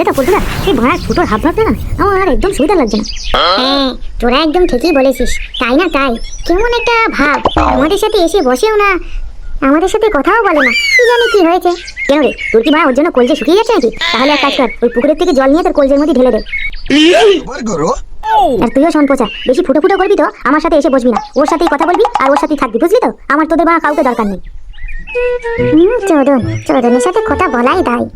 বললে তো পল্টুদা এই ভাড়া ফুটোর হাব ভাবটা না আমার আর একদম সুবিধা লাগছে না। হ্যাঁ তোরা একদম ঠিকই বলেছিস তাই না তাই? কেমন একটা ভাব আমাদের সাথে এসে বসেও না আমাদের সাথে কথাও বলে না কি জানি কি হয়েছে। কেন রে তোর কি মা ওর জন্য কলজে শুকিয়ে যাচ্ছে নাকি? তাহলে এক কাজ কর ওই পুকুরের থেকে জল নিয়ে তোর কলজের মধ্যে ঢেলে দে। আর তুইও শোন পোচা বেশি ফুটো ফুটো করবি তো আমার সাথে এসে বসবি না। ওর সাথেই কথা বলবি আর ওর সাথেই থাকবি বুঝলি তো? আমার তোদের বা কাউকে দরকার নেই। হুম চোদন চোদনের সাথে কথা বলাই দায়।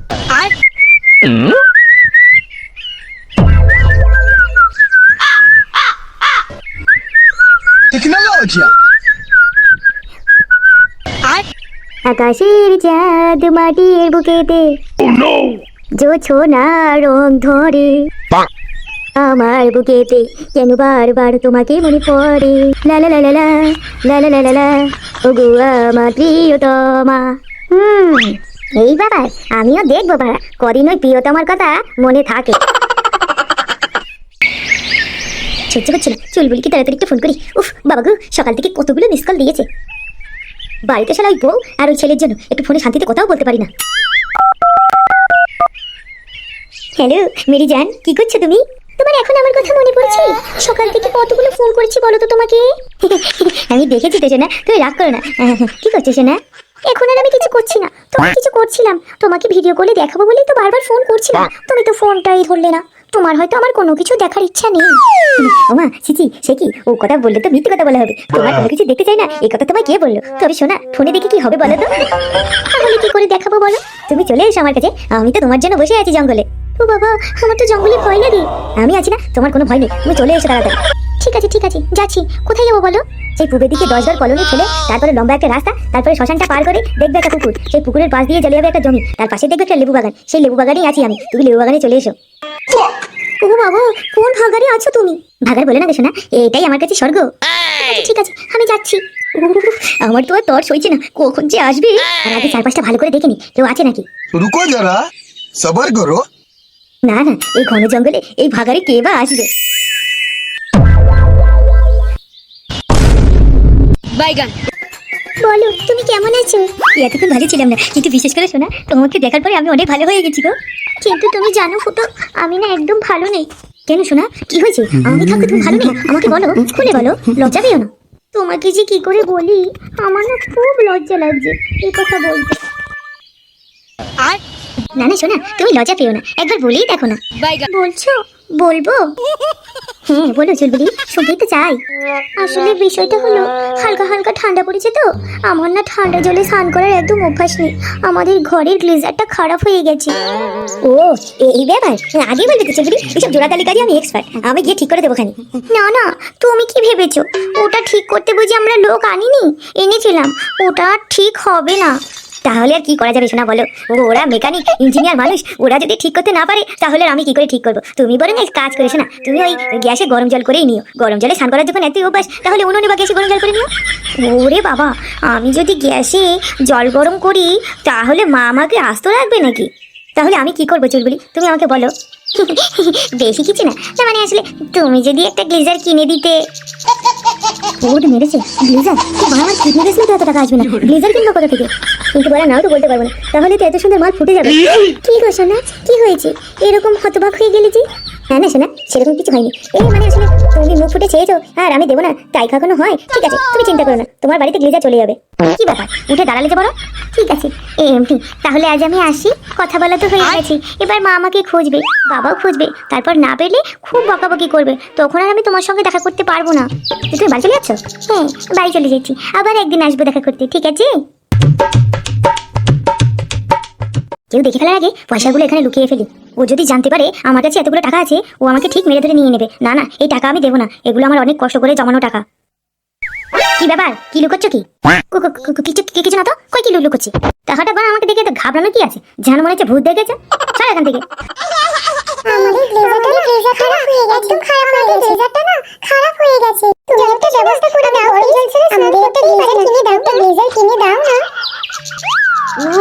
টেকনোলজিয়া আকাশের চাঁদ মাটির বুকেতে। জো ছোনা রং ধরে। আমার বুকেতে কেন বারবার তোমাকে মনে পড়ে? লা লা লা লা লা লা লা লা লা। ওগো আমার প্রিয়তমা। হুম এই ব্যাপার আমিও দেখব বাড়া। কদিন ওই প্রিয়তমার কথা মনে থাকে। সহ্য করছি না। চুলবুলি কি তাড়াতাড়ি একটু ফোন করি। উফ, বাবা গো, সকাল থেকে কতগুলো মিস কল দিয়েছে। বাড়িতে শালা ওই বউ আর ওই ছেলের জন্য একটু ফোনে শান্তিতে কথাও বলতে পারি না। হ্যালো মেরি জান, কি করছ তুমি? তোমার এখন আমার কথা মনে পড়ছে? সকাল থেকে কতগুলো ফোন করেছি বলো তো তোমাকে? আমি দেখেছি তো না তুমি রাগ করো না। কি করছ, সোনা? এখন আর আমি কিছু করছি না। তোমাকে কিছু করছিলাম। তোমাকে ভিডিও কলে দেখাবো বলেই তো বারবার ফোন করছিলাম। তুমি তো ফোনটাই ধরলে না। তোমার হয়তো আমার কোনো কিছু দেখার ইচ্ছা নেই। ওমা সিচি সে কি? ও কথা বললে তো মিথ্যে কথা বলা হবে। তোমার কোনো কিছু দেখতে চাই না? এই কথা তোমায় কে বলল? তবে শোনা ফোনে দেখে কি হবে বলো তো। তাহলে কি করে দেখাবো বলো? তুমি চলে এসো আমার কাছে। আমি তো তোমার জন্য বসে আছি জঙ্গলে। ও বাবা আমার তো জঙ্গলে ভয় লাগে। আমি আছি না তোমার কোনো ভয় নেই। তুমি চলে এসো তাড়াতাড়ি। ঠিক আছে ঠিক আছে যাচ্ছি। কোথায় যাব বলো? সেই পূবের দিকে দশ দর কলোনি ছেলে তারপরে লম্বা একটা রাস্তা তারপরে শ্মশানটা পার করে দেখবে একটা পুকুর। সেই পুকুরের পাশ দিয়ে চলে যাবে একটা জমি। তার পাশে দেখবে একটা লেবু বাগান সেই লেবু বাগানেই আছি আমি। তুমি লেবু বাগানে চলে এসো। ও বাবা কোন ভাগারে আছো তুমি? ভাগার বলে না দেখো না এটাই আমার কাছে স্বর্গ। ঠিক আছে আমি যাচ্ছি। আমার তো আর তর সইছে না। কখন যে আসবে? আর আগে চার পাঁচটা ভালো করে দেখে নি। কেউ আছে নাকি? রুকো যারা সবার করো। না না এই ঘন জঙ্গলে এই ভাগারে কে বা আসবে? বাইগান। বলো তুমি কেমন আছো? এতক্ষণ ভালো ছিলাম না কিন্তু বিশেষ করে শোনা তোমাকে দেখার পরে আমি অনেক ভালো হয়ে গেছি গো। কিন্তু তুমি জানো ফুটো আমি না একদম ভালো নেই। কেন শোনা কি হয়েছে? আমি থাকতে তুমি ভালো নেই? আমাকে বলো খুলে বলো লজ্জা পেও না। তোমাকে যে কি করে বলি আমার না খুব লজ্জা লাগছে এই কথা বলতে। আর? না না শোনা তুমি লজ্জা পেও না একবার বলেই দেখো না। বলছো বলব? হ্যাঁ বলো চুলবুলি শুনতেই তো চাই। আসলে বিষয়টা হলো, হালকা হালকা ঠান্ডা পড়েছে তো, আমার না ঠান্ডা জলে স্নান করার একদম অভ্যাস নেই। আমাদের ঘরের গ্লেজারটা খারাপ হয়ে গেছে। ও এই ব্যাপার আগে বলবে তো চুলবুলি এসব জোড়াতালি কাজে আমি এক্সপার্ট আমি গিয়ে ঠিক করে দেবো খানি। না না, তুমি কি ভেবেছো? ওটা ঠিক করতে বুঝি আমরা লোক আনিনি, এনেছিলাম, ওটা ঠিক হবে না। তাহলে আর কি করা যাবে শোনা বলো? ওরা মেকানিক ইঞ্জিনিয়ার মানুষ, ওরা যদি ঠিক করতে না পারে, তাহলে আমি কি করে ঠিক করব? তুমি বরং এক কাজ করে শোনা তুমি ওই গ্যাসে গরম জল করেই নিও। গরম জলে স্নান করার যখন এতই অভ্যাস, তাহলে উনুনে বা গ্যাসে গরম জল করে নিও। ওরে বাবা, আমি যদি গ্যাসে জল গরম করি, তাহলে মা আমাকে আস্ত রাখবে নাকি? তাহলে আমি কি করব চুলবুলি? তুমি আমাকে বলো। বেশি কিছু না না মানে আসলে তুমি যদি একটা গ্লেজার কিনে দিতে। মেরেছে? ব্লেজার? এত টাকা আসবে না। ব্লেজার কিনবো কোথা থেকে? কিন্তু বলা নাও তো বলতে পারব না। তাহলে তো এত সুন্দর মাল ফুটে যাবে। কি গো সোনা, কি হয়েছে? এরকম হতবাক হয়ে গেলি হ্যাঁ না সোনা, সেরকম কিছু হয়নি। এই মানে আসলে তুমি মুখ ফুটে চেয়েছো, আর আমি দেবো না, তাই কখনো হয়? ঠিক আছে, তুমি চিন্তা করো না, তোমার বাড়িতে গ্লেজার চলে যাবে। কি ব্যাপার? উঠে দাঁড়ালে যে বলো। ঠিক আছে এমনি তাহলে আজ আমি আসি কথা বলা তো হয়ে গেছি। এবার মা আমাকে খুঁজবে বাবাও খুঁজবে তারপর না পেলে খুব বকাবকি করবে। তখন আর আমি তোমার সঙ্গে দেখা করতে পারব না। তুমি বাড়ি চলে যাচ্ছ? হ্যাঁ বাড়ি চলে যাচ্ছি। আবার একদিন আসব দেখা করতে ঠিক আছে? কেউ দেখে ফেলার আগে পয়সাগুলো এখানে লুকিয়ে ফেলি। ও যদি জানতে পারে আমার কাছে এতগুলো টাকা আছে ও আমাকে ঠিক মেরে ধরে নিয়ে নেবে। না না এই টাকা আমি দেবো না। এগুলো আমার অনেক কষ্ট করে জমানো টাকা। কি ব্যাপার? কি লুকোচ্ছ কি? কু- কু- কু- কু- কিছু কিছু না তো? কই কি লুকোচ্ছি? টাকাটা বানা আমাকে দেখে তো ঘাবড়ানো কি আছে? যেন মনে হচ্ছে ভূত দেখেছে। চল এখান থেকে। আমাদের ব্লেজারটা না ব্লেজার খারাপ হয়ে গেছে। একদম খারাপ হয়ে গেছে। ব্লেজারটা না খারাপ হয়ে গেছে। তুমি একটা ব্যবস্থা করে দাও আমাদের একটা ব্লেজার কিনে দাও একটা ব্লেজার কিনে দাও না।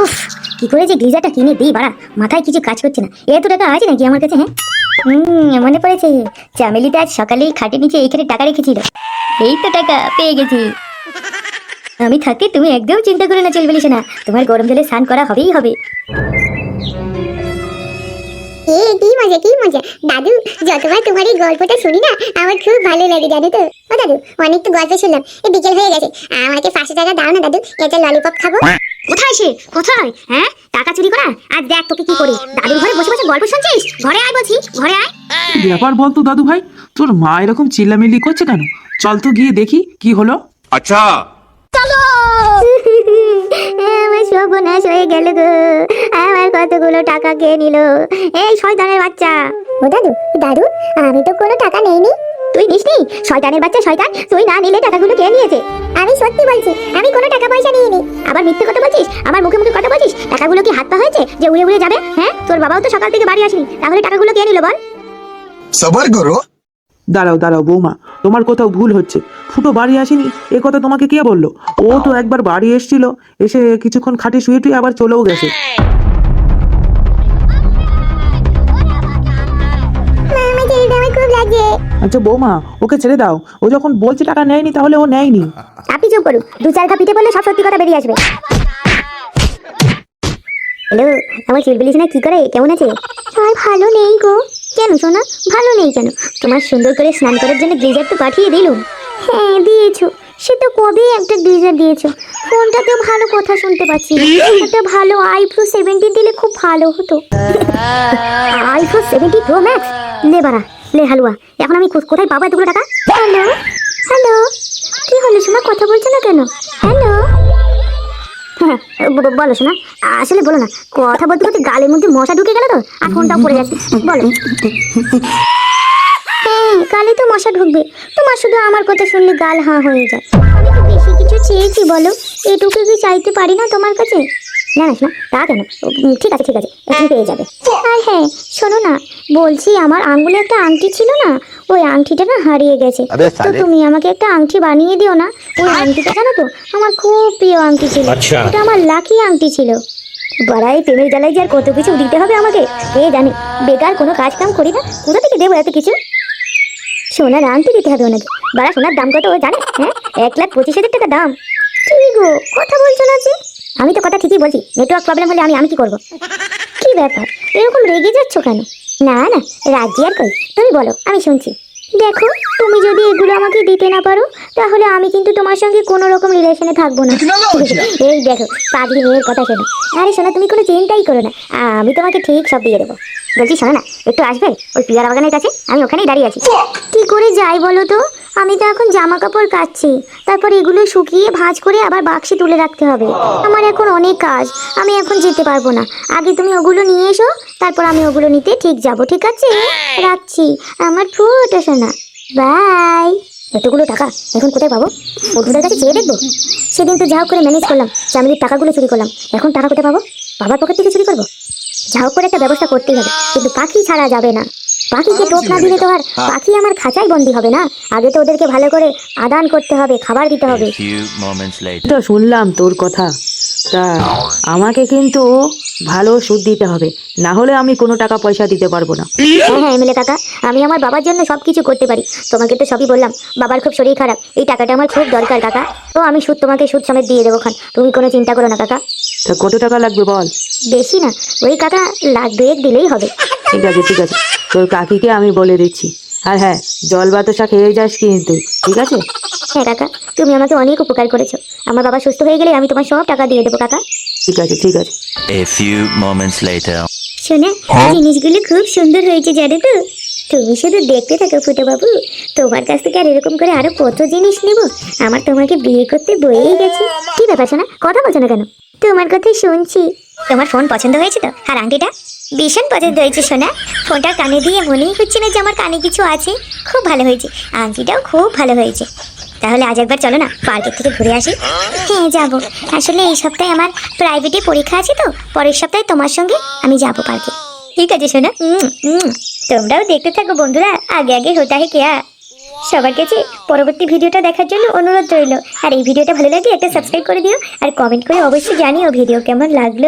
উফ কি করে যে গিজারটা কিনে দিই বাড়া। মাথায় কিছু কাজ করছে না। এত টাকা আছে নাকি আমার কাছে হ্যাঁ? হুম মনে পড়েছে। চামেলিতে আজ সকালেই খাটে নিচে এইখানে টাকা রেখেছিল। এই তো টাকা পেয়ে গেছি। আমি থাকতে তুমি একদম চিন্তা করে না চলবে না তোমার গরম জলে স্নান করা হবেই হবে। এ কি মজা কি মজা। দাদু যতবার তোমার এই গল্পটা শুনি না আমার খুব ভালো লাগে জানো তো। ও দাদু অনেক তো গল্প শুনলাম। এই বিকেল হয়ে গেছে। আমাকে পাঁচশো টাকা দাও না দাদু। একটা ললিপপ খাব। কোথায় সে? কোথায়? হ্যাঁ? টাকা চুরি করা আজ দেখ তোকে কি করি। দাদুর ঘরে বসে বসে গল্প শুনছিস? ঘরে আয় বলছি ঘরে আয়। ব্যাপার বলতো দাদু ভাই তোর মা এরকম চিল্লামিল্লি করছে কেন? চল তো গিয়ে দেখি কি হলো। আচ্ছা। আমার সর্বনাশ হয়ে গেল গো। আমার কতগুলো টাকা কে নিল? এই শয়তানের বাচ্চা। ও দাদু দাদু আমি তো কোনো টাকা নেইনি। তুই নিসনি শয়তানের বাচ্চা শয়তান। তুই না নিলে টাকাগুলো কে নিয়েছে? আমি সত্যি বলছি আমি কোনো টাকা পয়সা নিইনি। আবার মিথ্যে কথা বলছিস? আমার মুখে মুখে কথা বলছিস? টাকাগুলো কি হাত পা হয়েছে যে উড়ে উড়ে যাবে? হ্যাঁ? তোর বাবাও তো সকাল থেকে বাড়ি আসেনি। তাহলে টাকাগুলো কে নিল বল? সবার করো দাঁড়াও দাঁড়াও বৌমা তোমার কোথাও ভুল হচ্ছে। ফুটো বাড়ি আসেনি এ কথা তোমাকে কে বলল? ও তো একবার বাড়ি এসেছিল এসে কিছুক্ষণ খাটে শুয়ে টুয়ে আবার চলেও গেছে। আচ্ছা বৌমা ওকে ছেড়ে দাও। ও যখন বলছে টাকা নেয়নি তাহলে ও নেয়নি। আপনি চুপ করুন দু চার খা পিঠে বললে সব সত্যি কথা বেরিয়ে আসবে। হ্যালো আমার চিলবিলি না কি করে? কেমন আছে? আর ভালো নেই গো। কেন সোনা? ভালো নেই কেন? তোমার সুন্দর করে স্নান করার জন্য গ্লিজার তো পাঠিয়ে দিলুম। হ্যাঁ দিয়েছ। সে তো কবে একটা গ্লিজার দিয়েছ। ফোনটাতেও ভালো কথা শুনতে পাচ্ছি। একটা ভালো আইফ্রো সেভেন্টি দিলে খুব ভালো হতো। আইফ্রো সেভেন্টি প্রো ম্যাক্স লে বাড়া লে হালুয়া। এখন আমি কোথায় পাবো এতগুলো টাকা? হ্যালো? হ্যালো? কি হলো শোনা কথা বলছো না কেন? হ্যালো? হ্যাঁ বলো শোনা আসলে বলো না, কথা বলতে বলতে গালের মধ্যে মশা ঢুকে গেল তো, আর ফোনটাও পড়ে গেছে বলো। হ্যাঁ গালে তো মশা ঢুকবে। তোমার শুধু আমার কথা শুনলে গাল হাঁ হয়ে যায়। আমি তো বেশি কিছু চেয়েছি, বলো। এটুকু কি চাইতে পারি না তোমার কাছে? না না শোনা তা কেন? ঠিক আছে ঠিক আছে পেয়ে যাবে। আর হ্যাঁ শোনো না, বলছি আমার আঙ্গুলে একটা আংটি ছিল না ওই আংটিটা না হারিয়ে গেছে। তো তুমি আমাকে একটা আংটি বানিয়ে দিও না। ওই আংটিটা জানো তো আমার খুব প্রিয় আংটি ছিল। আচ্ছা। এটা আমার লাকি আংটি ছিল। বাড়াই প্রেমের জ্বালায় যে আর কত কিছু দিতে হবে আমাকে কে জানে? বেকার কোনো কাজ কাম করি না কোথা থেকে দেবো এত কিছু? সোনার আংটি দিতে হবে ওনাকে। বাড়া সোনার দাম কত ও জানে? হ্যাঁ? এক লাখ পঁচিশ হাজার টাকা দাম। কি গো কথা বলছো না যে? আমি তো কথা ঠিকই বলছি নেটওয়ার্ক প্রবলেম হলে আমি আমি কি করব? কি ব্যাপার? এরকম রেগে যাচ্ছ কেন? না না রাজি আর কই? তুমি বলো আমি শুনছি। দেখো তুমি যদি এগুলো আমাকে দিতে না পারো তাহলে আমি কিন্তু তোমার সঙ্গে কোনো রকম রিলেশনে থাকব না। এই দেখো পাগলি মেয়ের কথা শোনো। আরে শোনা তুমি কোনো চিন্তাই করো না। আমি তোমাকে ঠিক সব দিয়ে দেবো। বলছি শোনো না একটু আসবে? ওই পিয়ারা বাগানের কাছে? আমি ওখানেই দাঁড়িয়ে আছি। কি করে যাই বলো তো? আমি তো এখন জামা কাপড় কাচ্ছি। তারপর এগুলো শুকিয়ে ভাঁজ করে আবার বাক্সে তুলে রাখতে হবে। আমার এখন অনেক কাজ, আমি এখন যেতে পারব না। আগে তুমি ওগুলো নিয়ে এসো, তারপর আমি ওগুলো নিতে ঠিক যাব, ঠিক আছে? রাখছি। আমার ফুটো শোনা বাই। এতগুলো টাকা, এখন কোথায় পাবো? বন্ধুদের কাছে চেয়ে দেখব? সেদিন তো যা করে ম্যানেজ করলাম, চামিলির টাকাগুলো চুরি করলাম। এখন টাকা কোথায় পাবো? বাবার পকেট থেকে চুরি করব? যা করে একটা ব্যবস্থা করতেই হবে, কিন্তু পাখি ছাড়া যাবে না। পাখিকে টোপ না দিলে তো আর পাখি আমার খাঁচায় বন্দি হবে না। আগে তো ওদেরকে ভালো করে আদান করতে হবে খাবার দিতে হবে. তো শুনলাম তোর কথা। তা আমাকে কিন্তু ভালো সুদ দিতে হবে। না হলে আমি কোনো টাকা পয়সা দিতে পারব না। হ্যাঁ হ্যাঁ এমএলএ কাকা আমি আমার বাবার জন্য সব কিছু করতে পারি। তোমাকে তো সবই বললাম বাবার খুব শরীর খারাপ। এই টাকাটা আমার খুব দরকার কাকা। তো আমি সুদ তোমাকে সুদ সমেত দিয়ে দেবো খান। তুমি কোনো চিন্তা করো না কাকা। তা কত টাকা লাগবে বল? বেশি না। ওই কাকা লাখ দুয়েক দিলেই হবে। ঠিক আছে ঠিক আছে। তোর কাকিকে আমি বলে দিচ্ছি। আর হ্যাঁ জল বাতাসা খেয়ে যাস কিন্তু ঠিক আছে? হ্যাঁ কাকা তুমি আমাকে অনেক উপকার করেছ। আমার বাবা সুস্থ হয়ে গেলে আমি তোমার সব টাকা দিয়ে দেবো কাকা। ঠিক আছে ঠিক আছে। A few moments later. শোনা জিনিসগুলো খুব সুন্দর হয়েছে জানো তো? তুমি শুধু দেখতে থাকো ফুটো বাবু তোমার কাছ থেকে আর এরকম করে আরও কত জিনিস নেব? আমার তোমাকে বিয়ে করতে বয়েই গেছে। কি ব্যাপার শোনা কথা বলছো না কেন? তোমার কথা শুনছি। তোমার ফোন পছন্দ হয়েছে তো? আর আংটিটা? ভীষণ পছন্দ হয়েছে, সোনা। ফোনটা কানে দিয়ে মনেই হচ্ছে না যে আমার কানে কিছু আছে। খুব ভালো হয়েছে। আংটিটাও খুব ভালো হয়েছে। তাহলে আজ একবার চলো না, পার্কের থেকে ঘুরে আসি। হ্যাঁ যাব। আসলে এই সপ্তাহে আমার প্রাইভেটে পরীক্ষা আছে তো? পরের সপ্তাহে তোমার সঙ্গে আমি যাব পার্কে। ঠিক আছে উম। তোমরাও দেখতে থাকো বন্ধুরা। আগে আগে হতা হে কেয়া। সবার কাছে পরবর্তী ভিডিওটা দেখার জন্য অনুরোধ রইল। আর এই ভিডিওটা ভালো লাগে একটা সাবস্ক্রাইব করে দিও, আর কমেন্ট করে অবশ্যই জানিও ভিডিও কেমন লাগল।